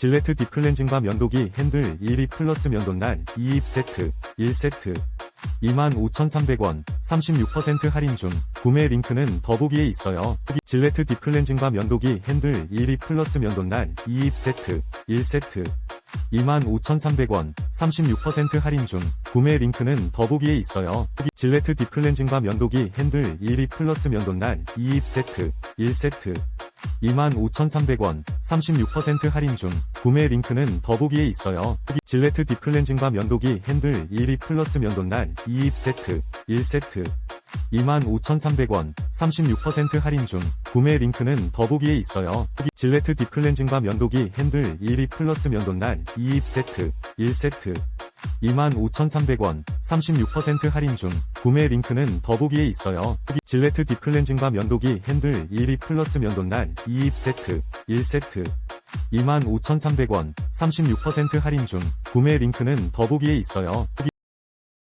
질레트 딥클렌징과 면도기 핸들 1위 플러스 면도날 2입 세트 1세트. 25,300원 36% 할인 중. 구매 링크는 더보기에 있어요. 질레트 딥클렌징과 면도기 핸들 1위 플러스 면도날 2입 세트 1세트. 25,300원 36% 할인 중. 구매 링크는 더보기에 있어요. 질레트 딥클렌징과 면도기 핸들 1위 플러스 면도날 2입 세트 1세트 25,300원 36% 할인 중 구매 링크는 더보기에 있어요. 질레트 딥클렌징과 면도기 핸들 1위 플러스 면도날 2입 세트 1세트 25,300원 36% 할인 중 구매 링크는 더보기에 있어요. 질레트 딥클렌징과 면도기 핸들 1위 플러스 면도날 2입 세트 1세트 25,300원 36% 할인 중 구매 링크는 더보기에 있어요. 질레트 딥클렌징과 면도기 핸들 1위 플러스 면도날 2입 세트 1세트 25,300원 36% 할인 중 구매 링크는 더보기에 있어요.